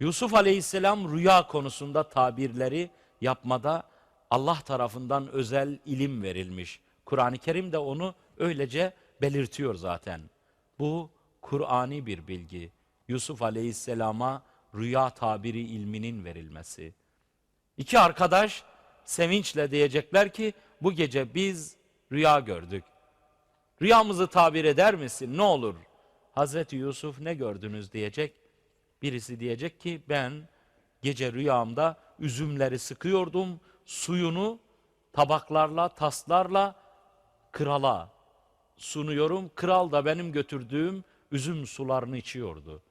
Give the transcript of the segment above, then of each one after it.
Yusuf Aleyhisselam rüya konusunda tabirleri yapmada Allah tarafından özel ilim verilmiş. Kur'an-ı Kerim de onu öylece belirtiyor zaten. Bu Kur'ani bir bilgi. Yusuf Aleyhisselam'a rüya tabiri ilminin verilmesi. İki arkadaş sevinçle diyecekler ki bu gece biz rüya gördük. Rüyamızı tabir eder misin? Ne olur? Hazreti Yusuf ne gördünüz diyecek. Birisi diyecek ki ben gece rüyamda üzümleri sıkıyordum, suyunu tabaklarla, taslarla krala sunuyorum. Kral da benim götürdüğüm üzüm sularını içiyordu.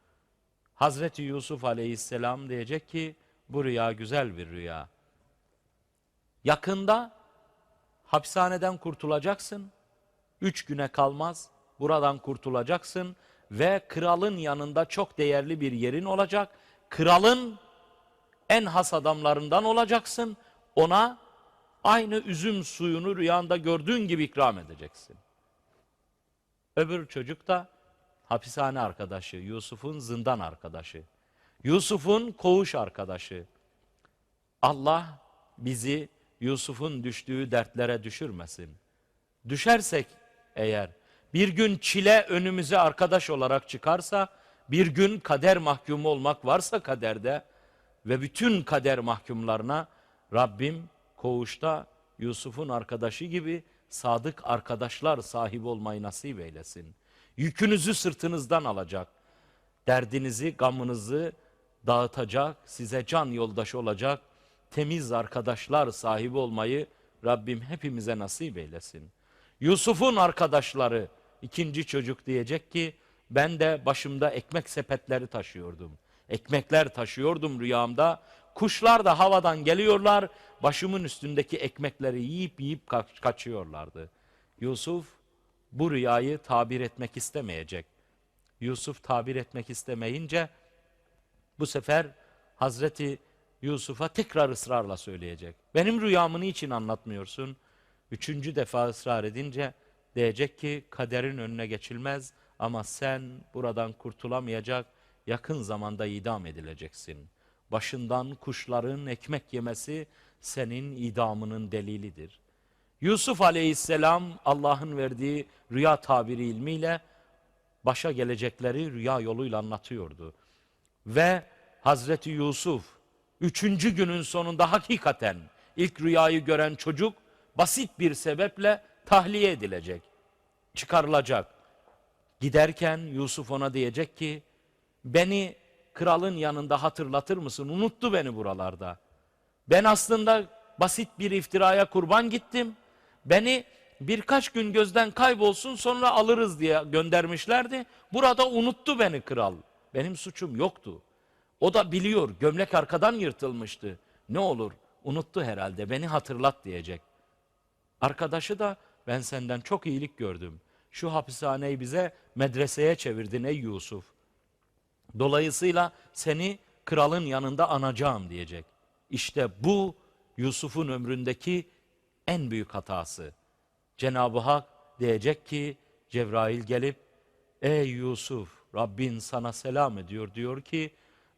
Hazreti Yusuf aleyhisselam diyecek ki bu rüya güzel bir rüya. Yakında hapishaneden kurtulacaksın. Üç güne kalmaz buradan kurtulacaksın ve kralın yanında çok değerli bir yerin olacak. Kralın en has adamlarından olacaksın. Ona aynı üzüm suyunu rüyanda gördüğün gibi ikram edeceksin. Öbür çocuk da hapishane arkadaşı, Yusuf'un zindan arkadaşı. Yusuf'un koğuş arkadaşı. Allah bizi Yusuf'un düştüğü dertlere düşürmesin. Düşersek eğer bir gün çile önümüze arkadaş olarak çıkarsa, bir gün kader mahkumu olmak varsa kaderde ve bütün kader mahkumlarına Rabbim koğuşta Yusuf'un arkadaşı gibi sadık arkadaşlar sahibi olmayı nasip eylesin. Yükünüzü sırtınızdan alacak. Derdinizi, gamınızı dağıtacak, size can yoldaşı olacak temiz arkadaşlar sahibi olmayı Rabbim hepimize nasip eylesin. Yusuf'un arkadaşları ikinci çocuk diyecek ki ben de başımda ekmek sepetleri taşıyordum. Ekmekler taşıyordum rüyamda. Kuşlar da havadan geliyorlar. Başımın üstündeki ekmekleri yiyip yiyip kaç- kaçıyorlardı. Yusuf bu rüyayı tabir etmek istemeyecek. Yusuf tabir etmek istemeyince bu sefer Hazreti Yusuf'a tekrar ısrarla söyleyecek. Benim rüyamı niçin anlatmıyorsun? Üçüncü defa ısrar edince diyecek ki kaderin önüne geçilmez ama sen buradan kurtulamayacak yakın zamanda idam edileceksin. Başından kuşların ekmek yemesi senin idamının delilidir. Yusuf aleyhisselam Allah'ın verdiği rüya tabiri ilmiyle başa gelecekleri rüya yoluyla anlatıyordu. Ve Hazreti Yusuf üçüncü günün sonunda hakikaten ilk rüyayı gören çocuk basit bir sebeple tahliye edilecek, çıkarılacak. Giderken Yusuf ona diyecek ki beni kralın yanında hatırlatır mısın? Unuttu beni buralarda. Ben aslında basit bir iftiraya kurban gittim. Beni birkaç gün gözden kaybolsun sonra alırız diye göndermişlerdi. Burada unuttu beni kral. Benim suçum yoktu. O da biliyor gömlek arkadan yırtılmıştı. Ne olur unuttu herhalde beni hatırlat diyecek. Arkadaşı da ben senden çok iyilik gördüm. Şu hapishaneyi bize medreseye çevirdin ey Yusuf. Dolayısıyla seni kralın yanında anacağım diyecek. İşte bu Yusuf'un ömründeki en büyük hatası. Cenab-ı Hak diyecek ki Cebrail gelip ey Yusuf Rabbin sana selam ediyor diyor ki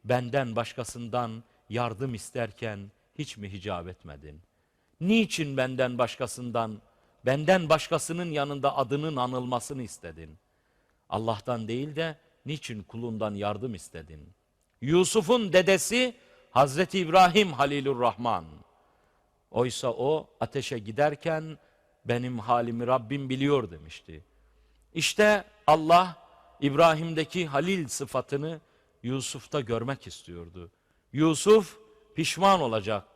benden başkasından yardım isterken hiç mi hicap etmedin? Niçin benden başkasından, benden başkasının yanında adının anılmasını istedin? Allah'tan değil de niçin kulundan yardım istedin? Yusuf'un dedesi Hazreti İbrahim Halilur Rahman. Oysa o ateşe giderken benim halimi Rabbim biliyor demişti. İşte Allah İbrahim'deki Halil sıfatını Yusuf'ta görmek istiyordu. Yusuf pişman olacak.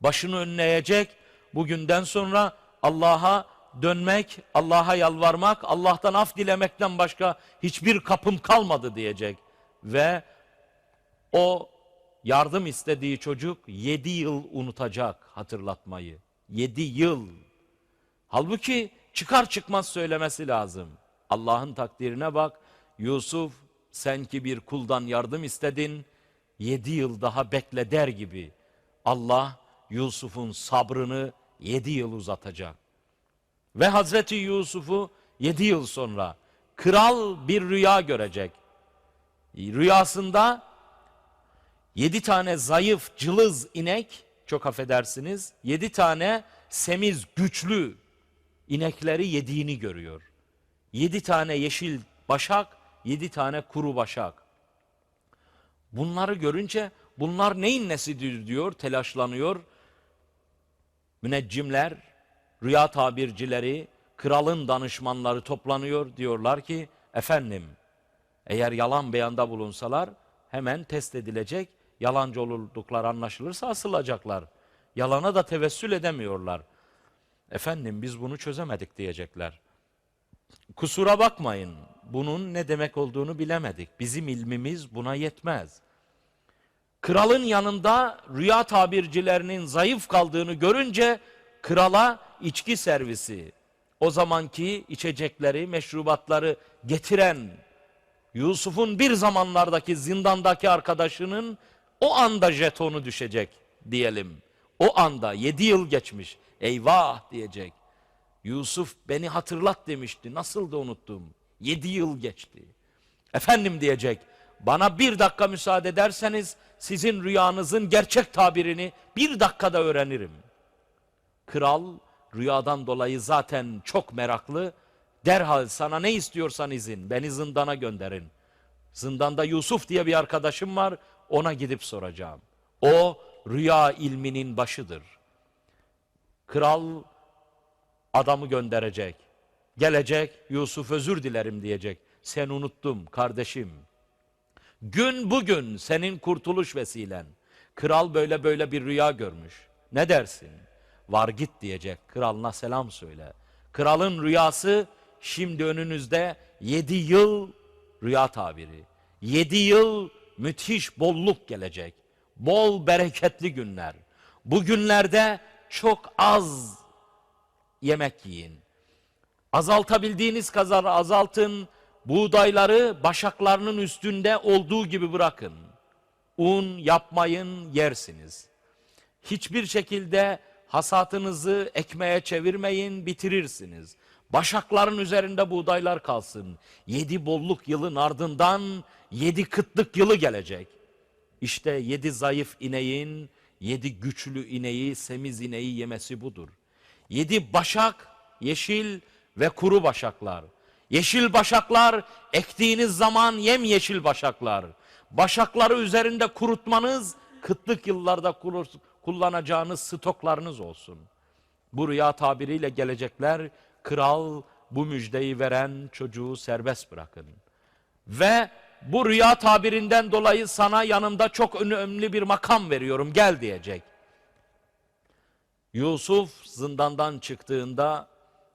Başını önleyecek. Bugünden sonra Allah'a dönmek, Allah'a yalvarmak, Allah'tan af dilemekten başka hiçbir kapım kalmadı diyecek. Ve o yardım istediği çocuk yedi yıl unutacak hatırlatmayı. Yedi yıl. Halbuki çıkar çıkmaz söylemesi lazım. Allah'ın takdirine bak. Yusuf sen ki bir kuldan yardım istedin. Yedi yıl daha bekle der gibi. Allah Yusuf'un sabrını yedi yıl uzatacak. Ve Hazreti Yusuf'u yedi yıl sonra kral bir rüya görecek. Rüyasında Yedi tane zayıf, cılız inek, çok affedersiniz, yedi tane semiz, güçlü inekleri yediğini görüyor. Yedi tane yeşil başak, yedi tane kuru başak. Bunları görünce bunlar neyin nesidir diyor, telaşlanıyor. Müneccimler, rüya tabircileri, kralın danışmanları toplanıyor. Diyorlar ki, efendim eğer yalan beyanda bulunsalar hemen test edilecek. Yalancı oldukları anlaşılırsa asılacaklar. Yalana da tevessül edemiyorlar. Efendim biz bunu çözemedik diyecekler. Kusura bakmayın. Bunun ne demek olduğunu bilemedik. Bizim ilmimiz buna yetmez. Kralın yanında rüya tabircilerinin zayıf kaldığını görünce krala içki servisi, o zamanki içecekleri, meşrubatları getiren Yusuf'un bir zamanlardaki zindandaki arkadaşının o anda jetonu düşecek diyelim. O anda yedi yıl geçmiş. Eyvah diyecek. Yusuf beni hatırlat demişti. Nasıl da unuttum. Yedi yıl geçti. Efendim diyecek. Bana bir dakika müsaade ederseniz sizin rüyanızın gerçek tabirini bir dakikada öğrenirim. Kral rüyadan dolayı zaten çok meraklı. Derhal sana ne istiyorsan izin. Beni zindana gönderin. Zindanda Yusuf diye bir arkadaşım var. Ona gidip soracağım. O rüya ilminin başıdır. Kral adamı gönderecek. Gelecek Yusuf özür dilerim diyecek. Sen unuttum kardeşim. Gün bugün senin kurtuluş vesilen. Kral böyle böyle bir rüya görmüş. Ne dersin? Var git diyecek. Kralına selam söyle. Kralın rüyası şimdi önünüzde yedi yıl rüya tabiri. Yedi yıl müthiş bolluk gelecek. Bol bereketli günler. Bu günlerde çok az yemek yiyin. Azaltabildiğiniz kadar azaltın. Buğdayları başaklarının üstünde olduğu gibi bırakın. Un yapmayın yersiniz. Hiçbir şekilde hasatınızı ekmeğe çevirmeyin bitirirsiniz. Başakların üzerinde buğdaylar kalsın. Yedi bolluk yılın ardından yedi kıtlık yılı gelecek. İşte yedi zayıf ineğin, yedi güçlü ineği, semiz ineği yemesi budur. Yedi başak, yeşil ve kuru başaklar. Yeşil başaklar ektiğiniz zaman yem yeşil başaklar. Başakları üzerinde kurutmanız kıtlık yıllarda kullanacağınız stoklarınız olsun. Bu rüya tabiriyle gelecekler kral bu müjdeyi veren çocuğu serbest bırakın. Ve bu rüya tabirinden dolayı sana yanımda çok önemli bir makam veriyorum gel diyecek. Yusuf zindandan çıktığında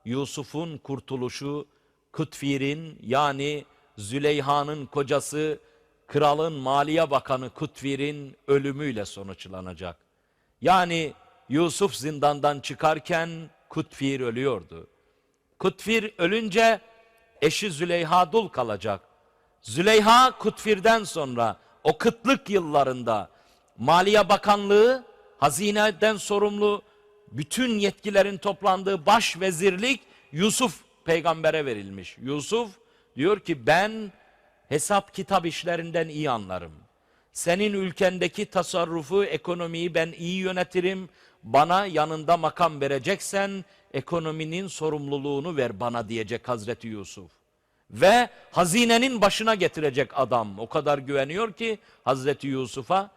Yusuf'un kurtuluşu Kutfir'in yani Züleyha'nın kocası kralın maliye bakanı Kutfir'in ölümüyle sonuçlanacak. Yani Yusuf zindandan çıkarken Kutfir ölüyordu. Kutfir ölünce eşi Züleyha dul kalacak. Züleyha Kutfir'den sonra o kıtlık yıllarında Maliye Bakanlığı hazineden sorumlu bütün yetkilerin toplandığı baş vezirlik Yusuf peygambere verilmiş. Yusuf diyor ki ben hesap kitap işlerinden iyi anlarım. Senin ülkendeki tasarrufu, ekonomiyi ben iyi yönetirim. Bana yanında makam vereceksen ekonominin sorumluluğunu ver bana diyecek Hazreti Yusuf. Ve hazinenin başına getirecek adam. O kadar güveniyor ki Hazreti Yusuf'a